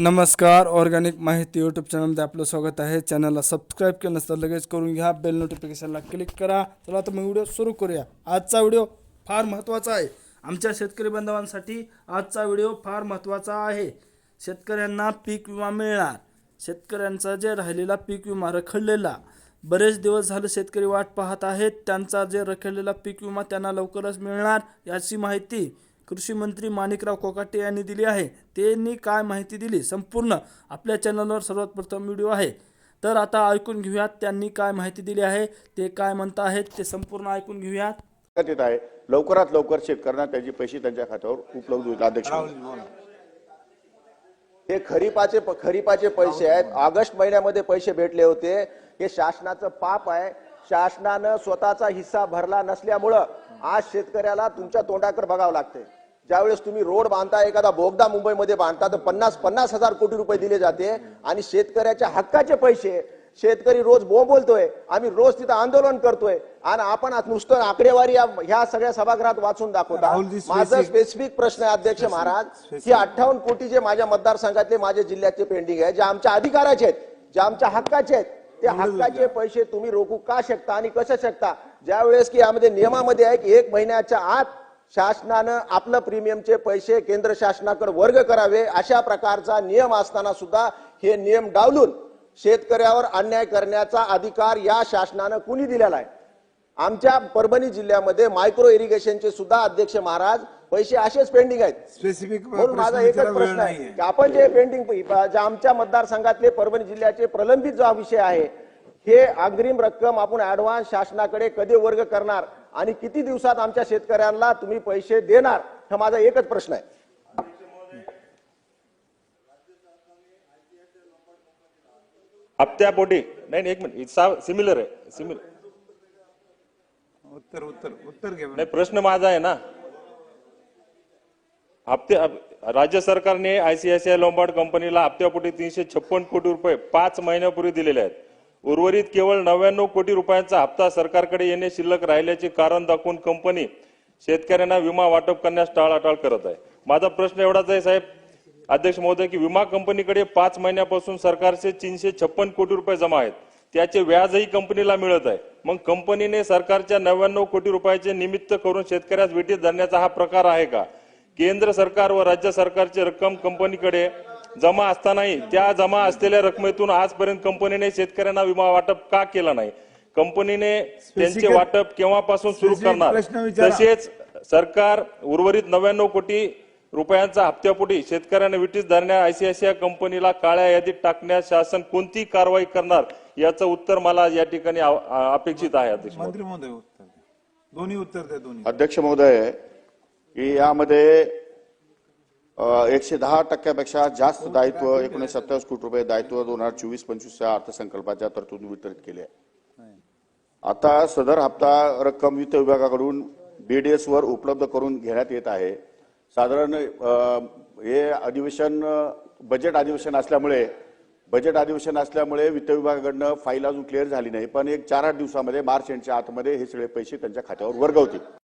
नमस्कार ऑर्गॅनिक माहिती यूट्यूब चॅनलमध्ये आपलं स्वागत आहे. चॅनलला सबस्क्राईब केलं नसतं लगेच करून घ्या. बेल नोटिफिकेशनला क्लिक करा. चला तर मग व्हिडिओ सुरू करूया. आजचा व्हिडिओ फार महत्त्वाचा आहे. आमच्या शेतकरी बांधवांसाठी आजचा व्हिडिओ फार महत्त्वाचा आहे. शेतकऱ्यांना पीक विमा मिळणार. शेतकऱ्यांचा जे राहिलेला पीक विमा रखडलेला बरेच दिवस झाले शेतकरी वाट पाहत आहेत. त्यांचा जे रखडलेला पीक विमा त्यांना लवकरच मिळणार याची माहिती कृषी मंत्री माणिकराव कोकाटे यांनी दिली आहे. त्यांनी काय माहिती दिली? संपूर्ण आपल्या चॅनलवर सर्वात प्रथम व्हिडिओ आहे. तर आता ऐकून घेऊयात त्यांनी काय माहिती दिली आहे ते काय म्हणत आहेत ते संपूर्ण ऐकून घेऊयात. येत आहे. लवकरात लवकर शेतकऱ्यांना त्याचे पैसे त्यांच्या खात्यावर उपलब्ध होईल अध्यक्ष हे खरीपाचे खरीपाचे पैसे आहेत. ऑगस्ट महिन्यामध्ये पैसे भेटले होते. हे शासनाचं पाप आहे. शासनानं स्वतःचा हिस्सा भरला नसल्यामुळं आज शेतकऱ्याला तुमच्या तोंडाकडे बघावं लागते ज्यावेळेस तुम्ही रोड बांधता एखादा बोगदा मुंबईमध्ये बांधता तर पन्नास पन्नास हजार कोटी रुपये दिले जाते. आणि शेतकऱ्याच्या हक्काचे पैसे. शेतकरी रोज बोंबलतोय आम्ही रोज तिथं आंदोलन करतोय. आणि आपण नुसतं आकडेवारी ह्या सगळ्या सभागृहात वाचून दाखवता. माझा स्पेसिफिक प्रश्न आहे अध्यक्ष महाराज. की अठ्ठावन्न कोटी जे माझ्या मतदारसंघातले माझ्या जिल्ह्याचे पेंडिंग आहे जे आमच्या अधिकाराचे आहेत जे आमच्या हक्काचे आहेत ते हक्काचे पैसे तुम्ही रोखू का शकता आणि कसं शकता? ज्या वेळेस की यामध्ये नियमामध्ये आहे की एक महिन्याच्या आत शासनानं आपलं प्रीमियमचे पैसे केंद्र शासनाकडे वर्ग करावे अशा प्रकारचा नियम असताना सुद्धा हे नियम डावलून शेतकऱ्यावर अन्याय करण्याचा अधिकार या शासनानं कुणी दिलेला आहे? आमच्या परभणी जिल्ह्यामध्ये मायक्रो इरिगेशनचे सुद्धा अध्यक्ष महाराज पैसे असेच पेंडिंग आहेत. स्पेसिफिक म्हणून माझा एकच प्रश्न आहे की आपण जे पेंडिंग आमच्या मतदारसंघातले परभणी जिल्ह्याचे प्रलंबित जो विषय आहे हे अग्रिम रक्कम आपण ऍडव्हान्स शासनाकडे कधी वर्ग करणार आणि किती दिवसात आमच्या शेतकऱ्यांना तुम्ही पैसे देणार हा माझा एकच प्रश्न आहे. हप्त्यापोटी नाही नाही, एक मिनिट. सिमिलर आहे सिमिलर उत्तर उत्तर उत्तर नाही प्रश्न माझा आहे ना. हप्ते हप- राज्य सरकारने आयसीआयसीआय लोंबार्ड कंपनीला हप्त्यापोटी तीनशे छप्पन कोटी रुपये पाच महिन्यापूर्वी दिलेले आहेत. उर्वरित केवळ नव्याण्णव कोटी रुपयांचा हप्ता सरकारकडे येणे शिल्लक राहिल्याचे कारण दाखवून कंपनी शेतकऱ्यांना विमा वाटप करण्यास टाळाटाळ करत आहे. माझा प्रश्न एवढाच आहे साहेब. अध्यक्ष महोदय की विमा कंपनीकडे पाच महिन्यापासून सरकारचे तीनशे छप्पन कोटी रुपये जमा आहेत. त्याचे व्याजही कंपनीला मिळत आहे. मग कंपनीने सरकारच्या नव्याण्णव कोटी रुपयाचे निमित्त करून शेतकऱ्यास वेटीत धरण्याचा हा प्रकार आहे का? केंद्र सरकार व राज्य सरकारची रक्कम कंपनीकडे जमा असतानाही त्या जमा असलेल्या रकमेतून आजपर्यंत कंपनीने शेतकऱ्यांना विमा वाटप का केला नाही कंपनीने त्यांचे वाटप केव्हापासून सुरू करणार. तसेच सरकार उर्वरित नव्याण्णव कोटी रुपयांचा हप्त्यापोटी शेतकऱ्यांना विटीस धरण्या आयसीआयसीआय कंपनीला काळ्या यादीत टाकण्यास शासन कोणती कारवाई करणार याचं उत्तर मला या ठिकाणी अपेक्षित आहे अध्यक्ष महोदय. मंत्री महोदय उत्तर. दोन्ही उत्तर द्या दोन्ही अध्यक्ष महोदय की यामध्ये एकशे दहा टक्क्यापेक्षा जास्त दायित्व एकोणीशे सत्तावीस कोटी रुपये दायित्व दोन हजार चोवीस पंचवीसच्या अर्थसंकल्पाच्या तरतूद वितरित केले आहे आता सदर हप्ता रक्कम वित्त विभागाकडून बीडीएस वर उपलब्ध करून घेण्यात येत आहे. साधारण हे अधिवेशन बजेट अधिवेशन असल्यामुळे बजेट अधिवेशन असल्यामुळे वित्त विभागाकडनं फाईल अजून क्लिअर झाली नाही. पण एक चार आठ दिवसामध्ये मार्च एंडच्या आतमध्ये हे सगळे पैसे त्यांच्या खात्यावर वर्ग होतील